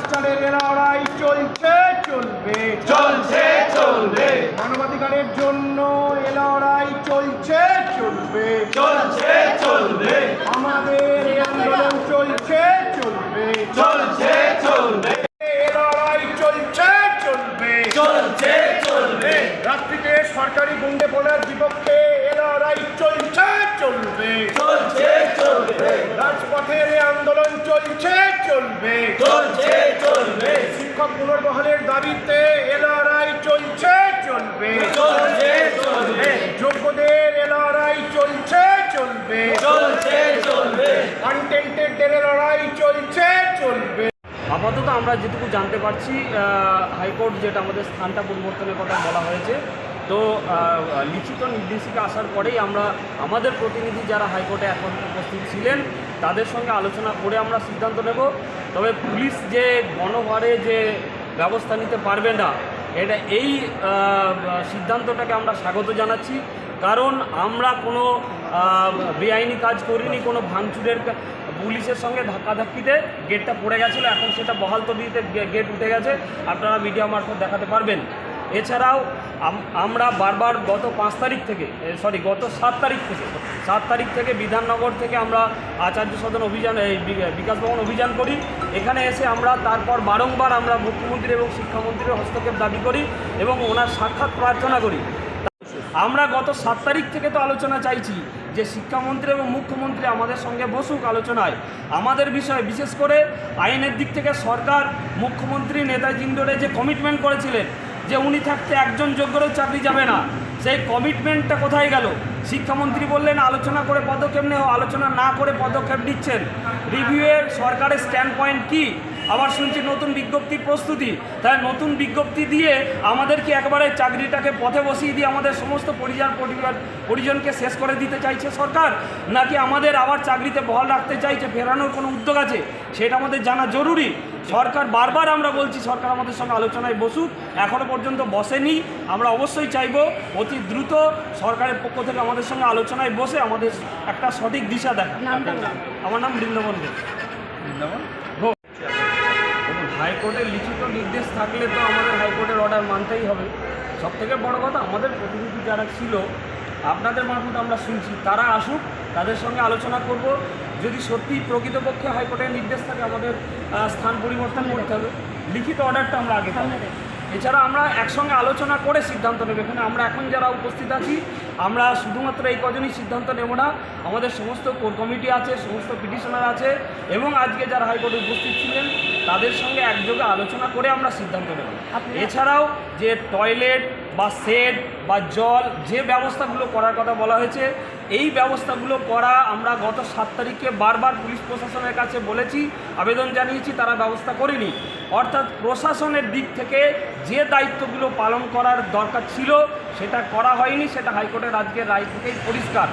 মাস্টারের লড়াই চলছে চলবে চলছে চলবে মানবাধিকারের জন্য এ লড়াই চলছে চলবে চলছে চলবে আমাদের আন্দোলন চলছে চলবে চলছে চলবে লড়াই চলছে চলবে চলছে চলবে রাত্রিতে সরকারি গুন্ডে পড়ার বিপক্ষে এ লড়াই চলছে চলবে চলছে চলবে রাজপথের আন্দোলন চলছে চলবে চলছে শিক্ষক পুনর্বহালের দাবিতে এ লড়াই চলছে চলবে। চলছে চলবে। যোগ্যদের এ লড়াই চলছে চলবে। চলছে চলবে। কন্টেন্টেডদের এ লড়াই চলছে চলবে। আপাতত আমরা যেটুকু জানতে পারছি হাইকোর্ট যেটা আমাদের স্থানটা পরিবর্তনের কথা বলা হয়েছে তো লিখিত নির্দেশিকা আসার পরেই আমরা আমাদের প্রতিনিধি যারা হাইকোর্টে এখন উপস্থিত ছিলেন তাদের সঙ্গে আলোচনা করে আমরা সিদ্ধান্ত নেব। তবে পুলিশ যে গণভারে যে ব্যবস্থা নিতে পারবে না, এটা এই সিদ্ধান্তটাকে আমরা স্বাগত জানাচ্ছি। কারণ আমরা কোনো বেআইনি কাজ করিনি, কোনো ভাঙচুরের পুলিশের সঙ্গে ধাক্কাধাক্কিতে গেটটা পড়ে গেছিল। এখন সেটা বহাল তবিতে গেট উঠে গেছে। আপনারা মিডিয়া মারফত দেখাতে পারবেন। এছাড়াও আমরা বারবার গত পাঁচ তারিখ থেকে সরি গত সাত তারিখ থেকে, সাত তারিখ থেকে বিধাননগর থেকে আমরা আচার্য সদন অভিযান, এই বিকাশ ভবন অভিযান করি। এখানে এসে আমরা তারপর বারংবার আমরা মুখ্যমন্ত্রী এবং শিক্ষামন্ত্রীর হস্তক্ষেপ দাবি করি এবং ওনার সাক্ষাৎ প্রার্থনা করি। আমরা গত সাত তারিখ থেকে তো আলোচনা চাইছি যে শিক্ষামন্ত্রী এবং মুখ্যমন্ত্রী আমাদের সঙ্গে বসুক আলোচনায়। আমাদের বিষয়ে বিশেষ করে আইনের দিক থেকে সরকার, মুখ্যমন্ত্রী, নেতাজি ইন্ডোরে যে কমিটমেন্ট করেছিলেন যে উনি থাকতে একজন যোগ্যরও চাকরি যাবে না। সেই কমিটমেন্টটা কোথায় গেল? শিক্ষামন্ত্রী বললেন, আলোচনা করে পদক্ষেপ নেও, আলোচনা না করে পদক্ষেপ নিচ্ছেন। রিভিউয়ের সরকারের স্ট্যান্ড পয়েন্ট কী? আবার শুনছি নতুন বিজ্ঞপ্তি প্রস্তুতি। তাই নতুন বিজ্ঞপ্তি দিয়ে আমাদেরকে একবারে চাকরিটাকে পথে বসিয়ে দিয়ে আমাদের সমস্ত পরিবার পরিবার পরিজনকে শেষ করে দিতে চাইছে সরকার? নাকি আমাদের আবার চাকরিতে বহাল রাখতে চাইছে ফেরানোর কোনো উদ্যোগ আছে? সেটা আমাদের জানা জরুরি। সরকার বারবার আমরা বলছি সরকার আমাদের সঙ্গে আলোচনায় বসুক। এখনও পর্যন্ত বসেনি। আমরা অবশ্যই চাইব অতি দ্রুত সরকারের পক্ষ থেকে আমাদের সঙ্গে আলোচনায় বসে আমাদের একটা সঠিক দিশা দেখা আমার নাম বৃন্দাবন ঘোষ। ঘোষ। হাইকোর্টের লিখিত নির্দেশ থাকলে তো আমাদের হাইকোর্টের অর্ডার মানতেই হবে। সব থেকে বড়ো কথা, আমাদের প্রতিনিধি যারা ছিল, আপনাদের মারফত আমরা শুনছি। তারা আসুক, তাদের সঙ্গে আলোচনা করব। যদি সত্যি প্রকৃতপক্ষে হাইকোর্টের নির্দেশ থাকে, আমাদের স্থান পরিবর্তন করতে হবে। লিখিত অর্ডারটা আমরা আগে পাবো। এছাড়া আমরা একসঙ্গে আলোচনা করে সিদ্ধান্ত নেব। এখানে আমরা এখন যারা উপস্থিত আছি আমরা শুধুমাত্র এই কজনই সিদ্ধান্ত নেব না আমাদের সমস্ত কোর কমিটি আছে সমস্ত পিটিশনার আছে এবং আজকে যারা হাইকোর্টে উপস্থিত ছিলেন তাদের সঙ্গে একযোগে আলোচনা করে আমরা সিদ্ধান্ত নেব। এছাড়াও যে টয়লেট বা সেট বা জল যে ব্যবস্থাগুলো করার কথা বলা হয়েছে, এই ব্যবস্থাগুলো করা আমরা গত সাত তারিখে বারবার পুলিশ প্রশাসনের কাছে বলেছি, আবেদন জানিয়েছি, তারা ব্যবস্থা করেনি। অর্থাৎ প্রশাসনের দিক থেকে যে দায়িত্বগুলো পালন করার দরকার ছিল, সেটা করা হয়নি, সেটা হাইকোর্টের আজকের রায় থেকেই পরিষ্কার।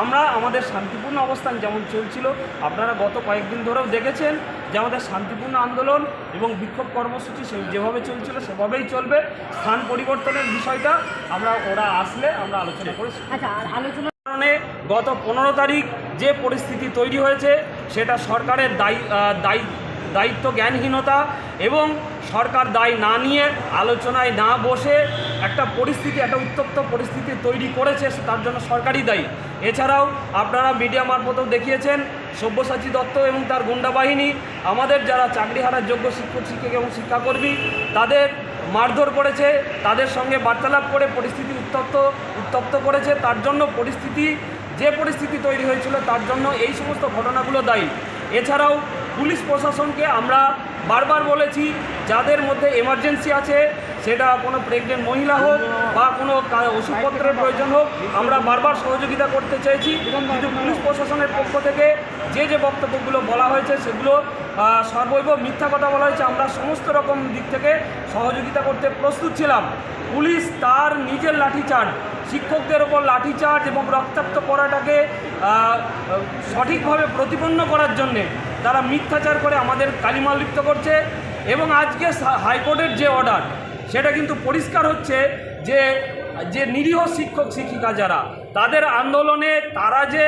আমরা আমাদের শান্তিপূর্ণ অবস্থান যেমন চলছিল আপনারা গত কয়েকদিন ধরেও দেখেছেন যে আমাদের শান্তিপূর্ণ আন্দোলন এবং বিক্ষোভ কর্মসূচি সে যেভাবে চলছিল সেভাবেই চলবে। স্থান পরিবর্তনের বিষয়টা আমরা ওরা আসলে আমরা আলোচনা করে আচ্ছা আর আলোচনা কারণে গত পনেরো তারিখ যে পরিস্থিতি তৈরি হয়েছে সেটা সরকারের দায়ী দায়ী দায়িত্ব জ্ঞানহীনতা এবং সরকার দায় না নিয়ে আলোচনায় না বসে একটা পরিস্থিতি, একটা উত্তপ্ত পরিস্থিতি তৈরি করেছে, তার জন্য সরকারই দায়ী। এছাড়াও আপনারা মিডিয়া মারফতেও দেখিয়েছেন, সব্যসাচী দত্ত এবং তার গুন্ডা বাহিনী, আমাদের যারা চাকরি হারার যোগ্য শিক্ষক শিক্ষক এবং শিক্ষাকর্মী, তাদের মারধর করেছে, তাদের সঙ্গে বার্তালাপ করে পরিস্থিতি উত্তপ্ত উত্তপ্ত করেছে, তার জন্য পরিস্থিতি, যে পরিস্থিতি তৈরি হয়েছিল, তার জন্য এই সমস্ত ঘটনাগুলো দায়ী। এছাড়াও পুলিশ প্রশাসনকে আমরা বারবার বলেছি, যাদের মধ্যে এমার্জেন্সি আছে, সেটা কোনো প্রেগনেন্ট মহিলা হোক বা কোনো ওষুধপত্রের প্রয়োজন হোক, আমরা বারবার সহযোগিতা করতে চেয়েছি। কিন্তু পুলিশ প্রশাসনের পক্ষ থেকে যে যে বক্তব্যগুলো বলা হয়েছে, সেগুলো সর্বৈব মিথ্যা কথা বলা হয়েছে। আমরা সমস্ত রকম দিক থেকে সহযোগিতা করতে প্রস্তুত ছিলাম। পুলিশ তার নিজের লাঠিচার্জ, শিক্ষকদের ওপর লাঠিচার্জ এবং রক্তাক্ত করাটাকে সঠিকভাবে প্রতিপন্ন করার জন্যে তারা মিথ্যাচার করে আমাদের কালিমা লিপ্ত করছে এবং আজকে হাইকোর্টের যে অর্ডার, সেটা কিন্তু পরিষ্কার হচ্ছে যে যে নিরীহ শিক্ষক শিক্ষিকা যারা তাদের আন্দোলনে তারা যে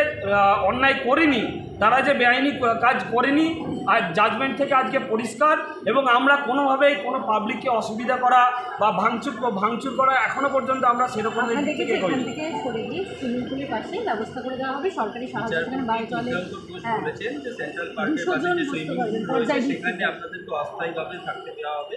অন্যায় করেনি তারা যে বেআইনি কাজ করেনি আর জাজমেন্ট থেকে আজকে পরিষ্কার এবং আমরা কোনোভাবেই কোনো পাবলিককে অসুবিধা করা বা ভাঙচুর ভাঙচুর করা এখনও পর্যন্ত আমরা সেরকম চলে হ্যাঁ। সেখানে আপনাদেরকে অস্থায়ীভাবে থাকতে দেওয়া হবে।